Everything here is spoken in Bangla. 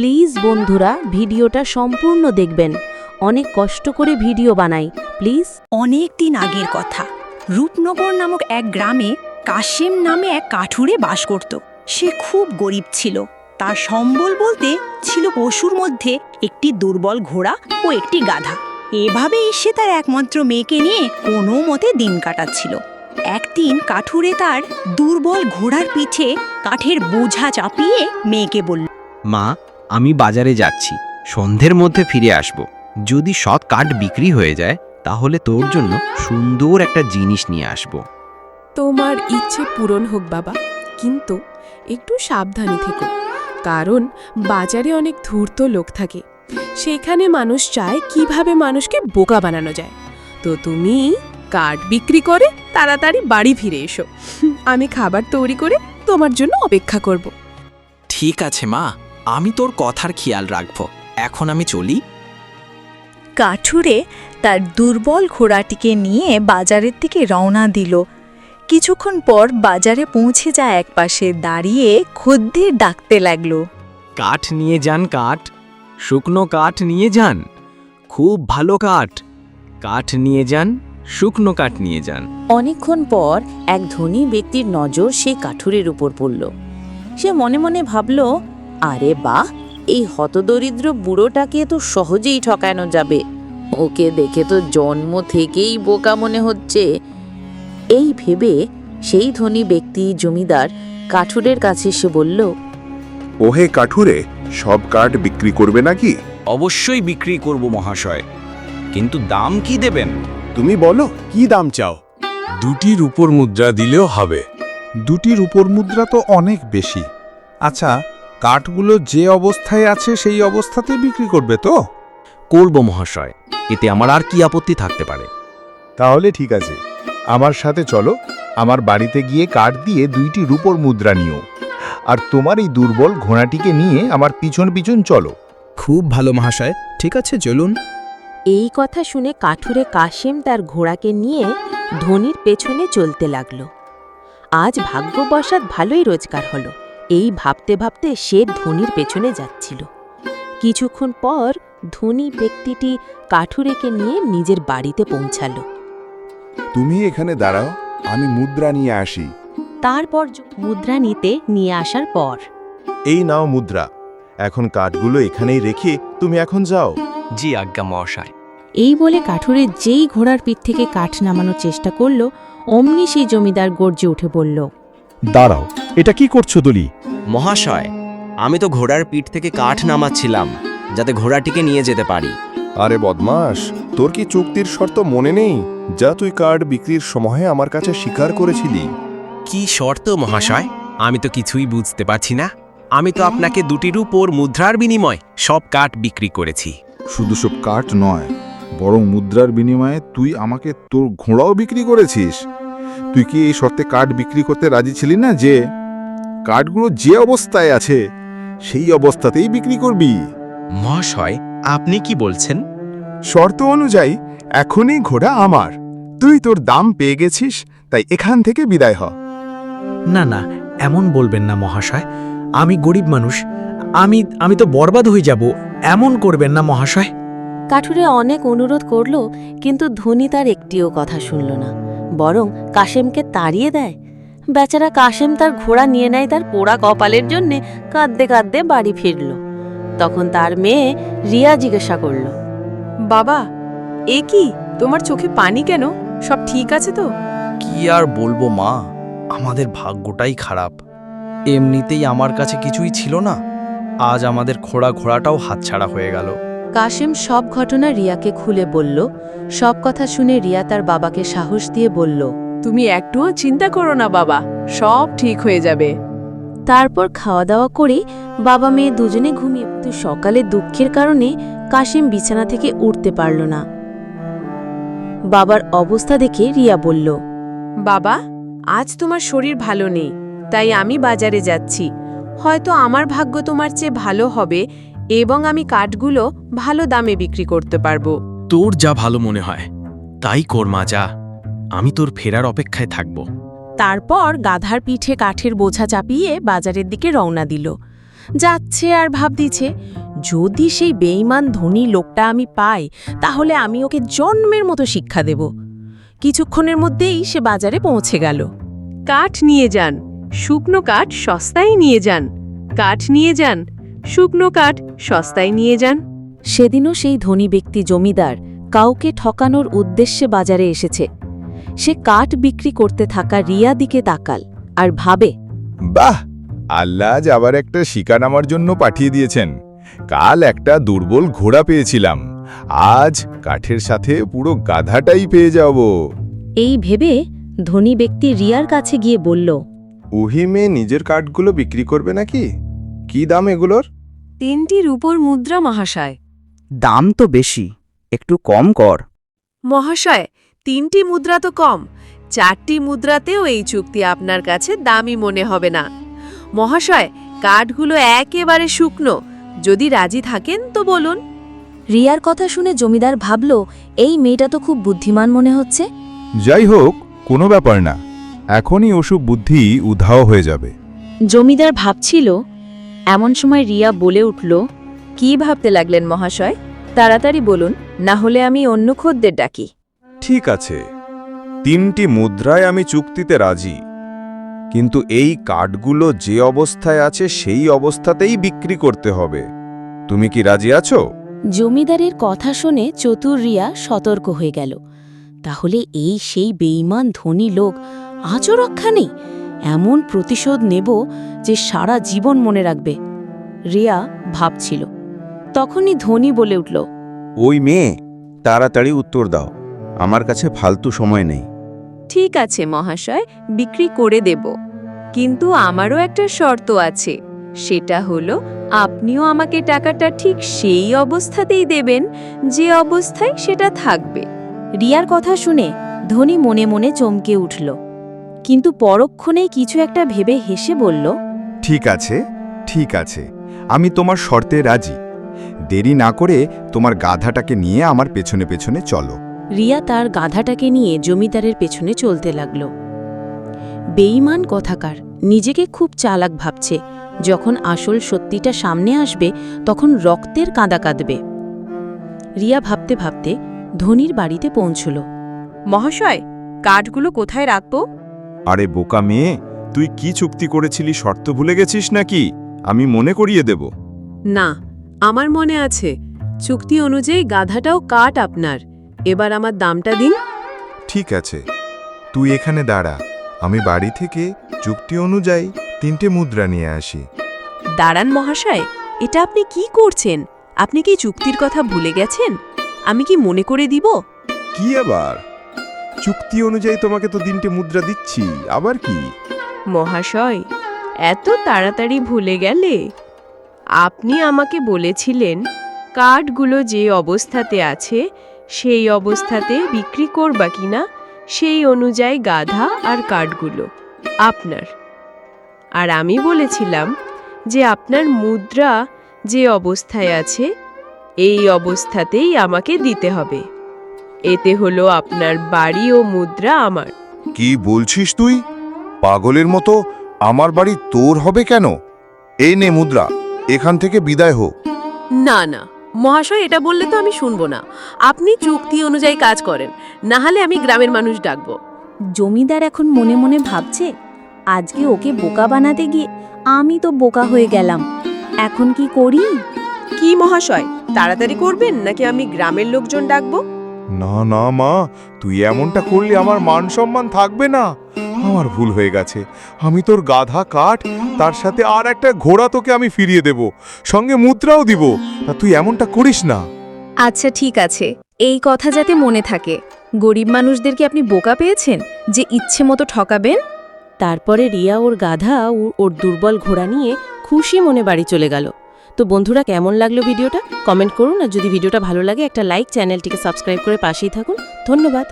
প্লিজ বন্ধুরা ভিডিওটা সম্পূর্ণ দেখবেন। অনেক কষ্ট করে ভিডিও বানাই প্লিজ। অনেক দিন আগের কথা রূপনগর নামক এক গ্রামে কাশেম নামে এক কাঠুরে বাস করত। সে খুব গরিব ছিল। তার সম্বল বলতে ছিল পশুর মধ্যে একটি দুর্বল ঘোড়া ও একটি গাধা। এভাবেই সে তার একমাত্র মেয়েকে নিয়ে কোনো মতে দিন কাটাচ্ছিল। একদিন কাঠুরে তার দুর্বল ঘোড়ার পিঠে কাঠের বোঝা চাপিয়ে মেয়েকে বলল মা আমি বাজারে যাচ্ছি সন্ধ্যের মধ্যে ফিরে আসব। যদি সৎ কাঠ বিক্রি হয়ে যায় তাহলে তোর জন্য সুন্দর একটা জিনিস নিয়ে আসব। তোমার ইচ্ছে পূরণ হোক বাবা কিন্তু একটু সাবধানে থেকো কারণ বাজারে অনেক ধূর্ত লোক থাকে। সেখানে মানুষ চায় কীভাবে মানুষকে বোকা বানানো যায়। তো তুমি কাঠ বিক্রি করে তাড়াতাড়ি বাড়ি ফিরে এসো। আমি খাবার তৈরি করে তোমার জন্য অপেক্ষা করব। ঠিক আছে মা আমি তোর কথার খেয়াল রাখব। এখন আমি চলি। কাঠুরে তার দুর্বল ঘোড়াটিকে নিয়ে বাজারের দিকে রওনা দিল। কিছুক্ষণ পর বাজারে পৌঁছে যায় একপাশে দাঁড়িয়ে খদ্দের ডাকতে লাগল। কাঠ নিয়ে যান কাঠ শুকনো কাঠ নিয়ে যান খুব ভালো কাঠ। কাঠ নিয়ে যান শুকনো কাঠ নিয়ে যান। অনেকক্ষণ পর এক ধনী ব্যক্তির নজর সেই কাঠুরের উপর পড়ল। সে মনে মনে ভাবল আরে বাহ এই হতদরিদ্র বুড়োটাকে তো সহজেই ঠকানো যাবে। ওকে দেখে তো জন্ম থেকেই বোকা মনে হচ্ছে। এই ভেবে সেই ধনী ব্যক্তি জমিদার কাঠুরের কাছে এসে বলল ওহে কাঠুরে সব কাঠ বিক্রি করবে নাকি? অবশ্যই বিক্রি করব মহাশয় কিন্তু দাম কি দেবেন? তুমি বলো কি দাম চাও? দুটি রূপোর মুদ্রা দিলেও হবে। দুটি রূপোর মুদ্রা তো অনেক বেশি। আচ্ছা কাঠগুলো যে অবস্থায় আছে সেই অবস্থাতে বিক্রি করবে তো? করব মহাশয় এতে আমার আর কি আপত্তি থাকতে পারে। তাহলে ঠিক আছে। আমার সাথে চলো আমার বাড়িতে গিয়ে কাঠ দিয়ে দুইটি রূপোর মুদ্রা নিও। আর তোমার এই দুর্বল ঘোড়াটিকে নিয়ে আমার পিছন পিছন চলো। খুব ভালো মহাশয় ঠিক আছে চলুন। এই কথা শুনে কাঠুরে কাশেম তার ঘোড়াকে নিয়ে ধনির পেছনে চলতে লাগল। আজ ভাগ্যবশাৎ ভালোই রোজগার হলো। এই ভাবতে ভাবতে সে ধনির পেছনে যাচ্ছিল। কিছুক্ষণ পর ধনী ব্যক্তিটি কাঠুরেকে নিয়ে নিজের বাড়িতে পৌঁছালো। তুমি এখানে দাঁড়াও আমি মুদ্রা নিয়ে আসি। তারপর মুদ্রা নিতে নিয়ে আসার পর। এই নাও মুদ্রা। এখন কাঠগুলো এখানেই রেখে তুমি এখন যাও। জি আজ্ঞা মহাশয়। এই বলে কাঠুরে যেই ঘোড়ার পিঠ থেকে কাঠ নামানোর চেষ্টা করল অমনি সেই জমিদার গর্জে উঠে বলল দাঁড়াও এটা কি করছ দলি? মহাশয় আমি তো ঘোড়ার পিঠ থেকে কাঠ নামাচ্ছিলাম যাতে ঘোড়াটিকে নিয়ে যেতে পারি। আরে বদমাস তোর কি চুক্তির শর্ত মনে নেই? যা তুই কার্ড বিক্রির সময়ে আমার কাছে স্বীকার করেছিলি। কি শর্ত মহাশয়? আমি তো কিছুই বুঝতে পারছি না। আমি তো আপনাকে দুটি রূপোর মুদ্রার বিনিময় সব কাঠ বিক্রি করেছি। শুধু সব কাঠ নয় বরং মুদ্রার বিনিময়ে তুই আমাকে তোর ঘোড়াও বিক্রি করেছিস। তুই কি এই শর্তে কাঠ বিক্রি করতে রাজি ছিলি না যে কাঠগুলো যে অবস্থায় আছে সেই অবস্থাতেই বিক্রি করবি? মহাশয় আপনি কি বলছেন? শর্ত অনুযায়ী এখনই ঘোড়া আমার। তুই তোর দাম পেয়ে গেছিস তাই এখান থেকে বিদায় হ। না না এমন বলবেন না মহাশয়। আমি গরিব মানুষ। আমি আমি তো বরবাদ হয়ে যাব। এমন করবেন না মহাশয়। কাঠুরে অনেক অনুরোধ করল কিন্তু ধনী তার একটিও কথা শুনল না। বরং কাশেমকে তাড়িয়ে দেয়। বেচারা কাশেম তার ঘোড়া নিয়ে নেয় তার পোড়া কপালের জন্যে কাঁদতে কাঁদতে বাড়ি ফিরল। তখন তার মেয়ে রিয়া জিজ্ঞাসা করল বাবা এ কি? তোমার চোখে পানি কেন? সব ঠিক আছে তো? কি আর বলব মা? আমাদের ভাগ্যটাই খারাপ। এমনিতেই আমার কাছে কিছুই ছিল না। আজ আমাদের খোড়া ঘোড়াটাও হাতছাড়া হয়ে গেল। কাশেম সব ঘটনা রিয়াকে খুলে বলল। সব কথা শুনে রিয়া তার বাবাকে সাহস দিয়ে বলল তুমি একটুও চিন্তা করো না বাবা সব ঠিক হয়ে যাবে। তারপর খাওয়া দাওয়া করে বাবা মেয়ে দুজনে ঘুমিয়ে তো সকালে দুঃখের কারণে কাশেম বিছানা থেকে উঠতে পারল না। বাবার অবস্থা দেখে রিয়া বলল বাবা আজ তোমার শরীর ভালো নেই তাই আমি বাজারে যাচ্ছি। হয়তো আমার ভাগ্য তোমার চেয়ে ভালো হবে এবং আমি কাঠগুলো ভালো দামে বিক্রি করতে পারব। তোর যা ভালো মনে হয় তাই কর মা যা। আমি তোর ফেরার অপেক্ষায় থাকব। তারপর গাধার পিঠে কাঠের বোঝা চাপিয়ে বাজারের দিকে রওনা দিল। যাচ্ছে আর ভাব দিচ্ছে যদি সেই বেইমান ধনী লোকটা আমি পাই তাহলে আমি ওকে জন্মের মতো শিক্ষা দেব। কিছুক্ষণের মধ্যেই সে বাজারে পৌঁছে গেল। কাঠ নিয়ে যান শুকনো কাঠ সস্তায় নিয়ে যান। কাঠ নিয়ে যান শুকনো কাঠ সস্তায় নিয়ে যান। সেদিনও সেই ধনী ব্যক্তি জমিদার কাউকে ঠকানোর উদ্দেশ্যে বাজারে এসেছে। সে কাঠ বিক্রি করতে থাকা রিয়া দিকে তাকাল আর ভাবে বাহ আল্লাহ আজ আবার একটা শিকার আমার জন্য পাঠিয়ে দিয়েছেন। কাল একটা দুর্বল ঘোড়া পেয়েছিলাম। আজ কাঠের সাথে পুরো গাধাটাই পেয়ে যাব। এই ভেবে ধনী ব্যক্তি রিয়ার কাছে গিয়ে বলল উহি মেয়ে নিজের কাঠগুলো বিক্রি করবে নাকি? কি দাম এগুলোর? তিনটি রূপোর মুদ্রা মহাশয়। দাম তো বেশি একটু কম কর। মহাশয় তিনটি মুদ্রা তো কম। চারটি মুদ্রাতেও এই চুক্তি আপনার কাছে দামি মনে হবে না। মহাশয় কাঠগুলো একেবারে শুকনো। যদি রাজি থাকেন তো বলুন। রিয়ার কথা শুনে জমিদার ভাবল এই মেয়েটা তো খুব বুদ্ধিমান মনে হচ্ছে। যাই হোক কোনো ব্যাপার না। এখনই ওসব বুদ্ধি উধাও হয়ে যাবে। জমিদার ভাবছিল এমন সময় রিয়া বলে উঠল কি ভাবতে লাগলেন মহাশয়? তাড়াতাড়ি বলুন না হলে আমি অন্য খদ্দের ডাকি। ঠিক আছে তিনটি মুদ্রায় আমি চুক্তিতে রাজি কিন্তু এই কাঠগুলো যে অবস্থায় আছে সেই অবস্থাতেই বিক্রি করতে হবে। তুমি কি রাজি আছো? জমিদারের কথা শুনে চতুর রিয়া সতর্ক হয়ে গেল। তাহলে এই সেই বেইমান ধনী লোক আজও রক্ষা নেই? এমন প্রতিশোধ নেব যে সারা জীবন মনে রাখবে রিয়া ভাবছিল। তখনই ধনী বলে উঠল ওই মেয়ে তাড়াতাড়ি উত্তর দাও আমার কাছে ফালতু সময় নেই। ঠিক আছে মহাশয় বিক্রি করে দেব কিন্তু আমারও একটা শর্ত আছে সেটা হলো আপনিও আমাকে টাকাটা ঠিক সেই অবস্থাতেই দেবেন যে অবস্থায় সেটা থাকবে। রিয়ার কথা শুনে ধনী মনে মনে চমকে উঠল। কিন্তু পরক্ষণেই কিছু একটা ভেবে হেসে বলল ঠিক আছে ঠিক আছে আমি তোমার শর্তে রাজি। দেরি না করে তোমার গাধাটাকে নিয়ে আমার পেছনে পেছনে চলো। রিয়া তার গাধাটাকে নিয়ে জমিদারের পেছনে চলতে লাগল। বেঈমান কথাকার নিজেকে খুব চালাক ভাবছে। যখন আসল সত্যিটা সামনে আসবে তখন রক্তের কাঁদা কাঁদবে। রিয়া ভাবতে ভাবতে ধনির বাড়িতে পৌঁছল। মহাশয় কাঠগুলো কোথায় রাখব? আরে বোকা মেয়ে তুই কি চুক্তি করেছিলি শর্ত ভুলে গেছিস নাকি? আমি মনে করিয়ে দেব। না আমার মনে আছে। চুক্তি অনুযায়ী গাধাটাও কাঠ আপনার। এবার আমার দামটা দিন। ঠিক আছে। তুই এখানে দাঁড়া। আমি বাড়ি থেকে চুক্তি অনুযায়ী তিনটে মুদ্রা নিয়ে আসি। দাঁড়ান মহাশয় এটা আপনি কি করছেন? আপনি কি চুক্তির কথা ভুলে গেছেন? আমি কি মনে করে দিব? কি আবার? চুক্তি অনুযায়ী তোমাকে তো তিনটে মুদ্রা দিচ্ছি, আবার কি? মহাশয়, এত তাড়াতাড়ি ভুলে গেলে? আপনি আমাকে বলেছিলেন, কার্ডগুলো যে অবস্থাতে আছে, সেই অবস্থাতে বিক্রি করবা কিনা, সেই অনুযায়ী গাধা আর কার্ডগুলো, আপনার। আর আমি বলেছিলাম যে আপনার মুদ্রা যে অবস্থায় আছে, এই অবস্থাতেই আমাকে দিতে হবে। এতে হলো আপনার বাড়ি ও মুদ্রা আমার। কি বলছিস তুই? পাগলের মতো আমার বাড়ি তোর হবে কেন? এই নে মুদ্রা এখান থেকে বিদায় হোক। না না মহাশয় এটা বললে তো আমি শুনব না। আপনি চুক্তি অনুযায়ী কাজ করেন না হলে আমি গ্রামের মানুষ ডাকবো। জমিদার এখন মনে মনে ভাবছে আজকে ওকে বোকা বানাতে গিয়ে আমি তো বোকা হয়ে গেলাম। এখন কি করি? কি মহাশয় তাড়াতাড়ি করবেন নাকি আমি গ্রামের লোকজন ডাকবো? না না, মা, তুই এমনটা করলে আমার মান সম্মান থাকবে না। আমার ভুল হয়ে গেছে। আমি তোর গাধা কাঠ, তার সাথে আর একটা ঘোড়া তোকে আমি ফিরিয়ে দেব, সঙ্গে মুদ্রাও দিব। তা তুই এমনটা করিস না। আচ্ছা ঠিক আছে। এই কথা যাতে মনে থাকে। গরিব মানুষদেরকে আপনি বোকা পেয়েছেন যে ইচ্ছে মতো ঠকাবেন? তারপরে রিয়া ওর গাধা ওর দুর্বল ঘোড়া নিয়ে খুশি মনে বাড়ি চলে গেল। তো বন্ধুরা, কেমন লাগল ভিডিওটা? কমেন্ট করুন, আর যদি ভিডিওটা ভালো লাগে, একটা লাইক, চ্যানেলটিকে সাবস্ক্রাইব করে পাশেই থাকুন। ধন্যবাদ।